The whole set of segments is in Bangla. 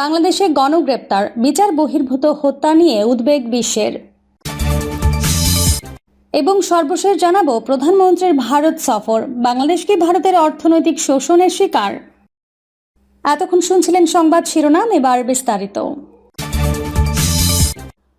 বাংলাদেশে গণগ্রেপ্তার, বিচার বহির্ভূত হত্যা নিয়ে উদ্বেগ বিশ্বের। এবং সর্বশেষ জানাব, প্রধানমন্ত্রীর ভারত সফর। বাংলাদেশ কি ভারতের অর্থনৈতিক শোষণের শিকার? এতক্ষণ শুনছিলেন সংবাদ শিরোনাম, এবার বিস্তারিত।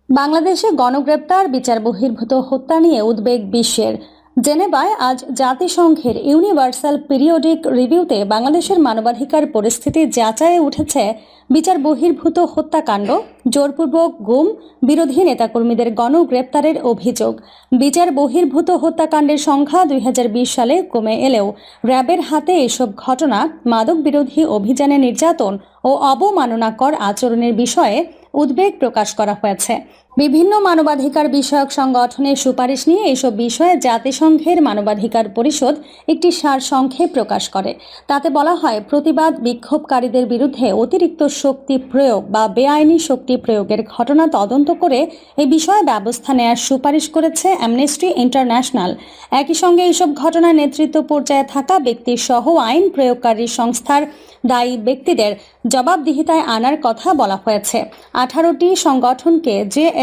বাংলাদেশে গণগ্রেপ্তার, বিচার বহির্ভূত হত্যা নিয়ে উদ্বেগ বিশ্বের। জেনেভায় আজ জাতিসংঘের ইউনিভার্সাল পিরিয়ডিক রিভিউতে বাংলাদেশের মানবাধিকার পরিস্থিতি যাচাইয়ে উঠেছে বিচার বহির্ভূত হত্যাকাণ্ড, জোরপূর্বক গুম বিরোধী নেতাকর্মীদের গণগ্রেপ্তারের অভিযোগ। বিচার বহির্ভূত হত্যাকাণ্ডের সংখ্যা দুই হাজার বিশ সালে কমে এলেও র্যাবের হাতে এসব ঘটনা, মাদক বিরোধী অভিযানে নির্যাতন ও অবমাননাকর আচরণের বিষয়ে উদ্বেগ প্রকাশ করা হয়েছে। বিভিন্ন মানবাধিকার বিষয়ক সংগঠনের সুপারিশ নিয়ে এসব বিষয়ে জাতিসংঘের মানবাধিকার পরিষদ একটি সারসংক্ষেপ প্রকাশ করে। তাতে বলা হয়, প্রতিবাদ বিক্ষোভকারীদের বিরুদ্ধে অতিরিক্ত শক্তি প্রয়োগ বা বেআইনি শক্তি প্রয়োগের ঘটনা তদন্ত করে এই বিষয়ে ব্যবস্থা নেওয়ার সুপারিশ করেছে অ্যামনেস্টি ইন্টারন্যাশনাল একই সঙ্গে এইসব ঘটনার নেতৃত্ব পর্যায়ে থাকা ব্যক্তি সহ আইন প্রয়োগকারী সংস্থার দায়ী ব্যক্তিদের জবাবদিহিতায় আনার কথা বলা হয়েছে। আঠারোটি সংগঠনকে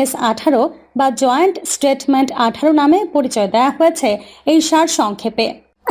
জেএস আঠারো বা জয়েন্ট স্টেটমেন্ট আঠারো নামে পরিচয় দেওয়া হয়েছে এই সার সংক্ষেপে।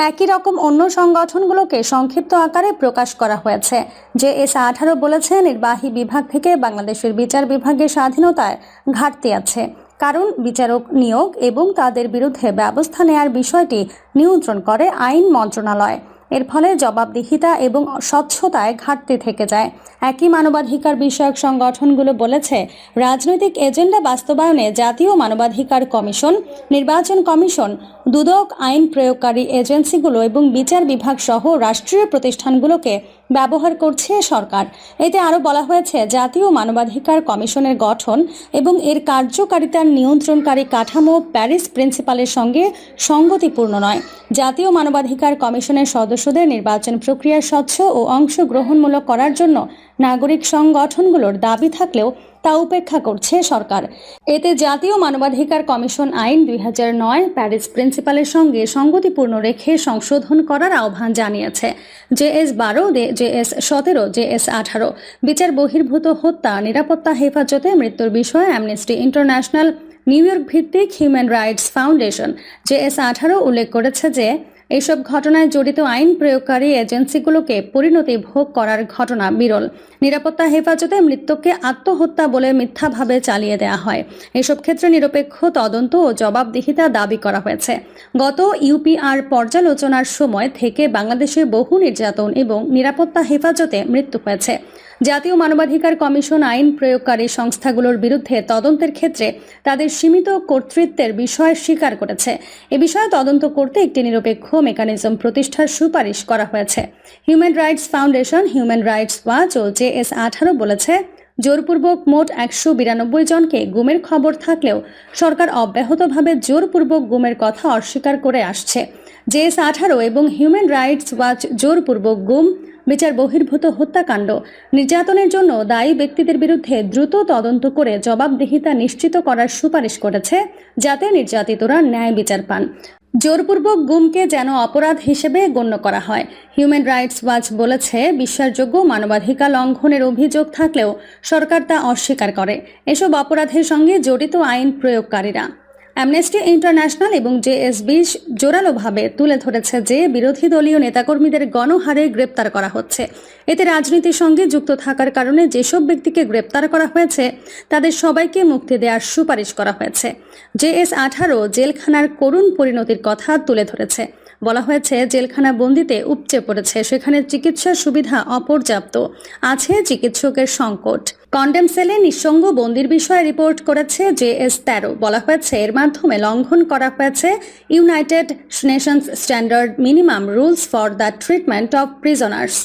একই রকম অন্য সংগঠনগুলোকে সংক্ষিপ্ত আকারে প্রকাশ করা হয়েছে। যে এস আঠারো বলেছে, নির্বাহী বিভাগ থেকে বাংলাদেশের বিচার বিভাগের স্বাধীনতায় ঘাটতি আছে। কারণ বিচারক নিয়োগ এবং তাদের বিরুদ্ধে ব্যবস্থা নেয়ার বিষয়টি নিয়ন্ত্রণ করে আইন মন্ত্রণালয়। এর ফলে জবাবদিহিতা এবং স্বচ্ছতায় ঘাটতি থেকে যায়। একই মানবাধিকার বিষয়ক সংগঠনগুলো বলেছে, রাজনৈতিক এজেন্ডা বাস্তবায়নে জাতীয় মানবাধিকার কমিশন, নির্বাচন কমিশন, দুদক আইন প্রয়োগকারী এজেন্সিগুলো এবং বিচার বিভাগ সহ রাষ্ট্রীয় প্রতিষ্ঠানগুলোকে ব্যবহার করছে সরকার। এতে আরও বলা হয়েছে, জাতীয় মানবাধিকার কমিশনের গঠন এবং এর কার্যকারিতার নিয়ন্ত্রণকারী কাঠামো প্যারিস প্রিন্সিপালের সঙ্গে সঙ্গতিপূর্ণ নয়। জাতীয় মানবাধিকার কমিশনের সদস্যদের নির্বাচন প্রক্রিয়া স্বচ্ছ ও অংশগ্রহণমূলক করার জন্য নাগরিক সংগঠনগুলোর দাবি থাকলেও তা উপেক্ষা করছে সরকার। এতে জাতীয় মানবাধিকার কমিশন আইন দুই নয় প্যারিস প্রিন্সিপালের সঙ্গে সংগতিপূর্ণ রেখে সংশোধন করার আহ্বান জানিয়েছে। জেএস বারো জেএস সতেরো জেএস আঠারো, বিচার বহির্ভূত হত্যা, নিরাপত্তা হেফাজতে মৃত্যুর বিষয়ে অ্যামনেস্টি ইন্টারন্যাশনাল, নিউ ইয়র্ক ভিত্তিক হিউম্যান রাইটস ফাউন্ডেশন। জেএস আঠারো উল্লেখ করেছে যে এইসব ঘটনায় জড়িত আইন প্রয়োগকারী এজেন্সিগুলোকে পরিণতি ভোগ করার ঘটনা বিরল। নিরাপত্তা হেফাজতে মৃত্যুকে আত্মহত্যা বলে মিথ্যাভাবে চালিয়ে দেয়া হয়। এসব ক্ষেত্রে নিরপেক্ষ তদন্ত ও জবাবদিহিতা দাবি করা হয়েছে। গত ইউপিআর পর্যালোচনার সময় থেকে বাংলাদেশে বহু নির্যাতন এবং নিরাপত্তা হেফাজতে মৃত্যু হয়েছে। জাতীয় মানবাধিকার কমিশন আইন প্রয়োগকারী সংস্থাগুলোর বিরুদ্ধে তদন্তের ক্ষেত্রে তাদের সীমিত কর্তৃত্বের বিষয় স্বীকার করেছে। এ বিষয়ে তদন্ত করতে একটি নিরপেক্ষ মেকানিজম প্রতিষ্ঠার সুপারিশ করা হয়েছে। Human Rights Foundation Human Rights Watch ও জেএস আঠারো বলেছে, জোরপূর্বক মোট একশো বিরানব্বই জনকে গুমের খবর থাকলেও সরকার অব্যাহতভাবে জোরপূর্বক গুমের কথা অস্বীকার করে আসছে। জেএস আঠারো এবং হিউম্যান রাইটস ওয়াচ জোরপূর্বক গুম বিচার বহির্ভূত হত্যাকাণ্ড। নির্যাতনের জন্য দায়ী ব্যক্তিদের বিরুদ্ধে দ্রুত তদন্ত করে জবাবদিহিতা নিশ্চিত করার সুপারিশ করেছে যাতে নির্যাতিতরা ন্যায় বিচার পান। জোরপূর্বক গুমকে যেন অপরাধ হিসেবে গণ্য করা হয়। হিউম্যান রাইটস ওয়াচ বলেছে, বিশ্বাসযোগ্য মানবাধিকার লঙ্ঘনের অভিযোগ থাকলেও সরকার তা অস্বীকার করে। এসব অপরাধের সঙ্গে জড়িত আইন প্রয়োগকারীরা। অ্যামনেস্টি ইন্টারন্যাশনাল এবং জেএসবি জোরালোভাবে তুলে ধরেছে যে বিরোধী দলীয় নেতাকর্মীদের গণহারে গ্রেপ্তার করা হচ্ছে। এতে রাজনীতির সঙ্গে যুক্ত থাকার কারণে যেসব ব্যক্তিকে গ্রেপ্তার করা হয়েছে, তাদের সবাইকে মুক্তি দেওয়ার সুপারিশ করা হয়েছে। জেএস আঠারো জেলখানার করুণ পরিণতির কথা তুলে ধরেছে। বলা হয়েছে, জেলখানা বন্দিতে উপচে পড়েছে। সেখানে চিকিৎসার সুবিধা অপর্যাপ্ত আছে চিকিৎসকের সংকট। কন্ডেম সেলে নিঃসঙ্গ বন্দির বিষয়ে রিপোর্ট করেছে জে এস তেরো। বলা হয়েছে, এর মাধ্যমে লঙ্ঘন করা হয়েছে United Nations Standard Minimum Rules for the Treatment of Prisoners.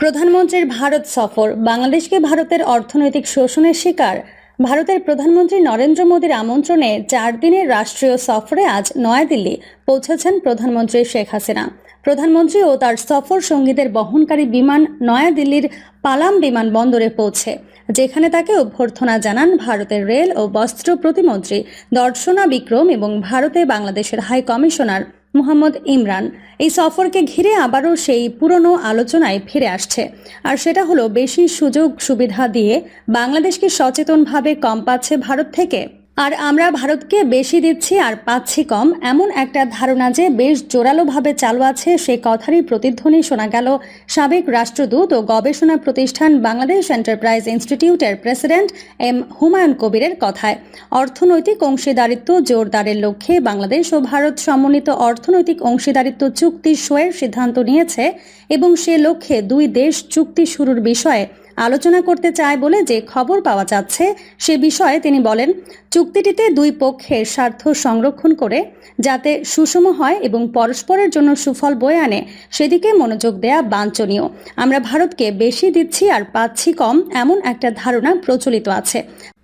প্রধানমন্ত্রীর ভারত সফর। বাংলাদেশকে ভারতের অর্থনৈতিক শোষণের শিকার ভারতের প্রধানমন্ত্রী নরেন্দ্র মোদীর আমন্ত্রণে চার দিনের রাষ্ট্রীয় সফরে আজ নয়াদিল্লি পৌঁছেছেন প্রধানমন্ত্রী শেখ হাসিনা। প্রধানমন্ত্রী ও তার সফর সঙ্গীদের বহনকারী বিমান নয়াদিল্লির পালাম বিমানবন্দরে পৌঁছে, যেখানে তাকে অভ্যর্থনা জানান ভারতের রেল ও বস্ত্র প্রতিমন্ত্রী দর্শনা বিক্রম এবং ভারতে বাংলাদেশের হাই কমিশনার মোহাম্মদ ইমরান। এই সফরকে ঘিরে আবারও সেই পুরনো আলোচনায় ফিরে আসছে। আর সেটা হলো বেশি সুযোগ সুবিধা দিয়ে বাংলাদেশকে সচেতনভাবে কম পাচ্ছে ভারত থেকে। আর আমরা ভারতকে বেশি দিচ্ছি আর পাচ্ছি কম, এমন একটা ধারণা যে বেশ জোরালোভাবে চালু আছে সে কথারই প্রতিধ্বনি শোনা গেল সাবেক রাষ্ট্রদূত ও গবেষণা প্রতিষ্ঠান বাংলাদেশ এন্টারপ্রাইজ ইনস্টিটিউটের প্রেসিডেন্ট এম হুমায়ুন কবিরের কথায়, অর্থনৈতিক অংশীদারিত্ব জোরদারের লক্ষ্যে বাংলাদেশ ও ভারত সমন্বিত অর্থনৈতিক অংশীদারিত্ব চুক্তি সইয়ের সিদ্ধান্ত নিয়েছে এবং সে লক্ষ্যে দুই দেশ চুক্তি শুরুর বিষয়ে আলোচনা করতে চায় বলে যে খবর পাওয়া যাচ্ছে, সে বিষয়ে তিনি বলেন, চুক্তিটিতে দুই পক্ষের স্বার্থ সংরক্ষণ করে যাতে সুষম হয় এবং পরস্পরের জন্য সুফল বয়ে আনে, সেদিকে মনোযোগ দেয়া বাঞ্ছনীয়। আমরা ভারতকে বেশি দিচ্ছি আর পাচ্ছি কম, এমন একটা ধারণা প্রচলিত আছে।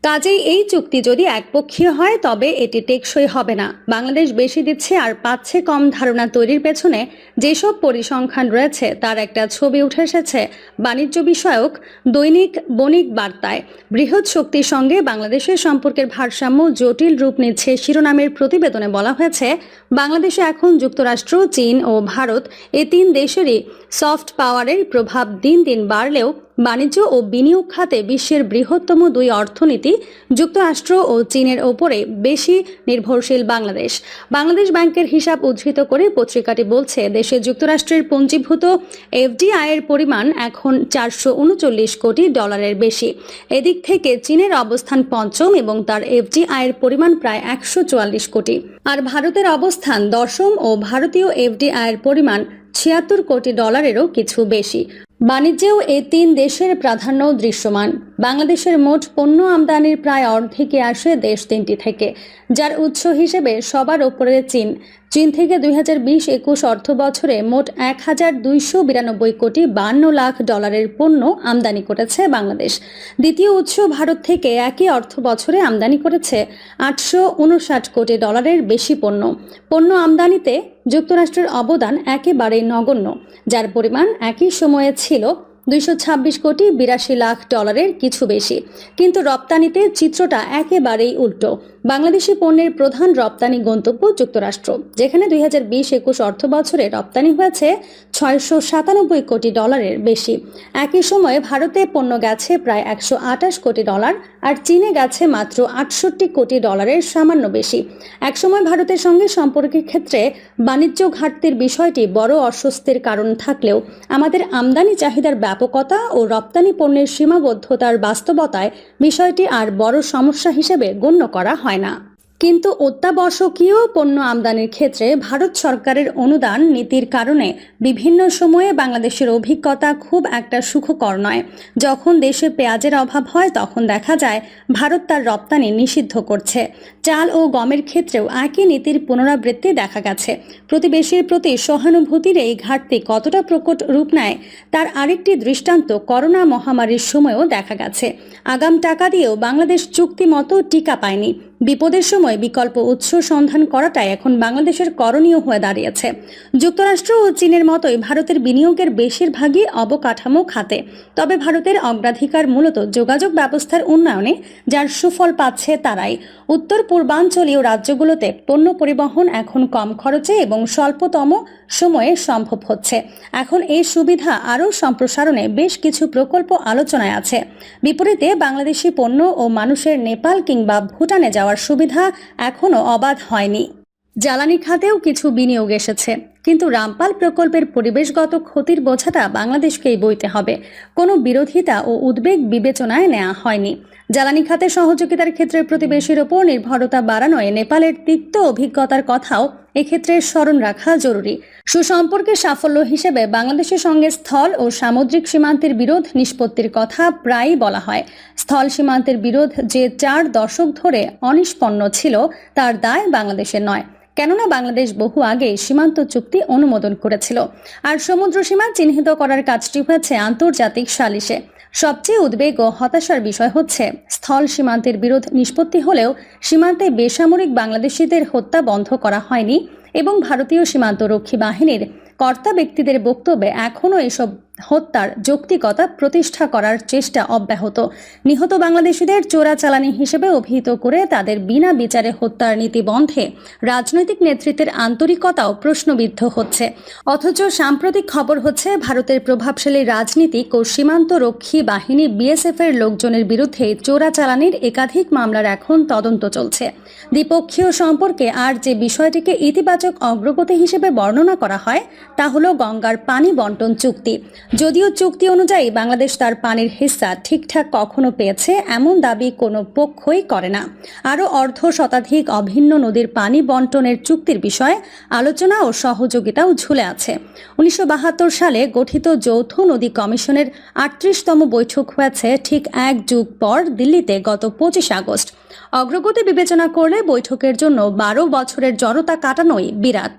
কাজেই এই চুক্তি যদি একপক্ষীয় হয়, তবে এটি টেকসই হবে না। বাংলাদেশ বেশি দিচ্ছে আর পাচ্ছে কম ধারণা তৈরির পেছনে যেসব পরিসংখ্যান রয়েছে, তার একটা ছবি উঠে এসেছে বাণিজ্য বিষয়ক দৈনিক বণিক বার্তায়। বৃহৎ শক্তির সঙ্গে বাংলাদেশের সম্পর্কের ভারসাম্য জটিল রূপ নিচ্ছে শিরোনামের প্রতিবেদনে বলা হয়েছে, বাংলাদেশে এখন যুক্তরাষ্ট্র, চীন ও ভারত এ তিন দেশেরই সফট পাওয়ারের প্রভাব দিন দিন বাড়লেও বাণিজ্য ও বিনিয়োগ খাতে বিশ্বের বৃহত্তম দুই অর্থনীতি যুক্তরাষ্ট্র ও চীনের ওপরে বেশি নির্ভরশীল বাংলাদেশ। বাংলাদেশ ব্যাংকের হিসাব উদ্ধৃত করে পত্রিকাটি বলছে, দেশে যুক্তরাষ্ট্রের পঞ্জীভূত এফডিআই এর পরিমাণ এখন চারশো উনচল্লিশ কোটি ডলারের বেশি। এদিক থেকে চীনের অবস্থান পঞ্চম এবং তার এফডিআই এর পরিমাণ প্রায় একশো চুয়াল্লিশ কোটি। আর ভারতের অবস্থান দশম ও ভারতীয় এফডিআই এর পরিমাণ ছিয়াত্তর কোটি ডলারেরও কিছু বেশি। বাণিজ্যেও এই তিন দেশের প্রাধান্য দৃশ্যমান। বাংলাদেশের মোট পণ্য আমদানির প্রায় অর্ধেকে আসে দেশ তিনটি থেকে, যার উৎস হিসেবে সবার ওপরে চীন। চীন থেকে দুই হাজার বিশ একুশ অর্থ বছরে মোট এক হাজার দুইশো বিরানব্বই কোটি বান্ন লাখ ডলারের পণ্য আমদানি করেছে বাংলাদেশ। দ্বিতীয় উৎস ভারত থেকে একই অর্থ বছরে আমদানি করেছে আটশো উনষাট কোটি ডলারের বেশি পণ্য। পণ্য আমদানিতে যুক্তরাষ্ট্রের অবদান একেবারেই নগণ্য, যার পরিমাণ একই সময়ে ছিল দুইশো ছাব্বিশ কোটি বিরাশি লাখ ডলারের কিছু বেশি। কিন্তু রপ্তানিতে চিত্রটা একেবারেই উল্টো। বাংলাদেশি পণ্যের প্রধান রপ্তানি গন্তব্য যুক্তরাষ্ট্র, যেখানে দুই হাজার বিশ একুশ অর্থ বছরে রপ্তানি হয়েছে ছয়শো সাতানব্বই কোটি ডলারের বেশি। একই সময়ে ভারতে পণ্য গেছে প্রায় একশো আটাশ কোটি ডলার আর চীনে গেছে মাত্র আটষট্টি কোটি ডলারের সামান্য বেশি। একসময় ভারতের সঙ্গে সম্পর্কের ক্ষেত্রে বাণিজ্য ঘাটতির বিষয়টি বড় অস্বস্তির কারণ থাকলেও আমাদের আমদানি চাহিদার ব্যাপকতা ও রপ্তানি পণ্যের সীমাবদ্ধতার বাস্তবতায় বিষয়টি আর বড় সমস্যা হিসেবে গণ্য করা হয় না। কিন্তু অত্যাবশ্যকীয় পণ্য আমদানির ক্ষেত্রে ভারত সরকারের অনুদান নীতির কারণে বিভিন্ন সময়ে বাংলাদেশের অভিজ্ঞতা খুব একটা সুখকর নয়। যখন দেশে পেঁয়াজের অভাব হয়, তখন দেখা যায় ভারত তার রপ্তানি নিষিদ্ধ করছে। চাল ও গমের ক্ষেত্রেও একই নীতির পুনরাবৃত্তি দেখা গেছে। প্রতিবেশীর প্রতি সহানুভূতির এই ঘাটতি কতটা প্রকট রূপ নেয়, তার আরেকটি দৃষ্টান্ত করোনা মহামারীর সময়ও দেখা গেছে। আগাম টাকা দিয়েও বাংলাদেশ চুক্তি মতো টিকা পায়নি। বিপদের সময় বিকল্প উৎস সন্ধান করাটাই এখন বাংলাদেশের করণীয় হয়ে দাঁড়িয়েছে। যুক্তরাষ্ট্র ও চীনের মতোই ভারতের বিনিয়োগের বেশিরভাগই অবকাঠামো খাতে। তবে ভারতের অগ্রাধিকার মূলত যোগাযোগ ব্যবস্থার উন্নয়নে, যার সুফল পাচ্ছে তারাই। উত্তর পূর্বাঞ্চলীয় রাজ্যগুলোতে পণ্য পরিবহন এখন কম খরচে এবং স্বল্পতম সময়ে সম্ভব হচ্ছে। এখন এই সুবিধা আরও সম্প্রসারণে বেশ কিছু প্রকল্প আলোচনায় আছে। বিপরীতে বাংলাদেশি পণ্য ও মানুষের নেপাল কিংবা ভুটানে যাওয়ার সুবিধা এখনও অবাধ হয়নি। জ্বালানি খাতেও কিছু বিনিয়োগ এসেছে। কিন্তু রামপাল প্রকল্পের পরিবেশগত ক্ষতির বোঝাটা বাংলাদেশকেই বইতে হবে। কোনো বিরোধিতা ও উদ্বেগ বিবেচনায় নেওয়া হয়নি। জ্বালানি খাতে সহযোগিতার ক্ষেত্রে প্রতিবেশীর ওপর নির্ভরতা বাড়ানোয় নেপালের তিক্ত অভিজ্ঞতার কথাও এক্ষেত্রে স্মরণ রাখা জরুরি। সুসম্পর্কের সাফল্য হিসেবে বাংলাদেশের সঙ্গে স্থল ও সামুদ্রিক সীমান্তের বিরোধ নিষ্পত্তির কথা প্রায়ই বলা হয়। স্থল সীমান্তের বিরোধ যে চার দশক ধরে অনিষ্পন্ন ছিল, তার দায় বাংলাদেশের নয়। কেননা বাংলাদেশ বহু আগে সীমান্ত চুক্তি অনুমোদন করেছিল। আর সমুদ্র সীমা চিহ্নিত করার কাজটি হয়েছে আন্তর্জাতিক সালিশে। সবচেয়ে উদ্বেগ ও হতাশার বিষয় হচ্ছে, স্থল সীমান্তের বিরোধ নিষ্পত্তি হলেও সীমান্তে বেসামরিক বাংলাদেশিদের হত্যা বন্ধ করা হয়নি এবং ভারতীয় সীমান্তরক্ষী বাহিনীর কর্তা ব্যক্তিদের বক্তব্যে এখনও এসব হত্যার যৌক্তিকতা প্রতিষ্ঠা করার চেষ্টা অব্যাহত। নিহত বাংলাদেশিদের চোরাচালানি হিসেবে অভিহিত করে তাদের বিনা বিচারে হত্যার নীতি বন্ধে রাজনৈতিক নেতৃত্বের আন্তরিকতাও প্রশ্নবিদ্ধ হচ্ছে। অথচ সাম্প্রতিক খবর হচ্ছে, ভারতের প্রভাবশালী রাজনীতিক ও সীমান্ত রক্ষী বাহিনী বিএসএফ এর লোকজনের বিরুদ্ধে চোরাচালানির একাধিক মামলার এখন তদন্ত চলছে। দ্বিপক্ষীয় সম্পর্কে আর যে বিষয়টিকে ইতিবাচক অগ্রগতি হিসেবে বর্ণনা করা হয়, তা হল গঙ্গার পানি বন্টন চুক্তি। যদিও চুক্তি অনুযায়ী বাংলাদেশ তার পানির হিস্সা ঠিকঠাক কখনো পেয়েছে, এমন দাবি কোনো পক্ষই করে না। আরও অর্ধ শতাধিক অভিন্ন নদীর পানি বন্টনের চুক্তির বিষয়ে আলোচনা ও সহযোগিতাও ঝুলে আছে। উনিশশো বাহাত্তর সালে গঠিত যৌথ নদী কমিশনের আটত্রিশতম বৈঠক হয়েছে ঠিক এক যুগ পর দিল্লিতে গত পঁচিশ আগস্ট। অগ্রগতি বিবেচনা করলে বৈঠকের জন্য বারো বছরের জড়তা কাটানোই বিরাট।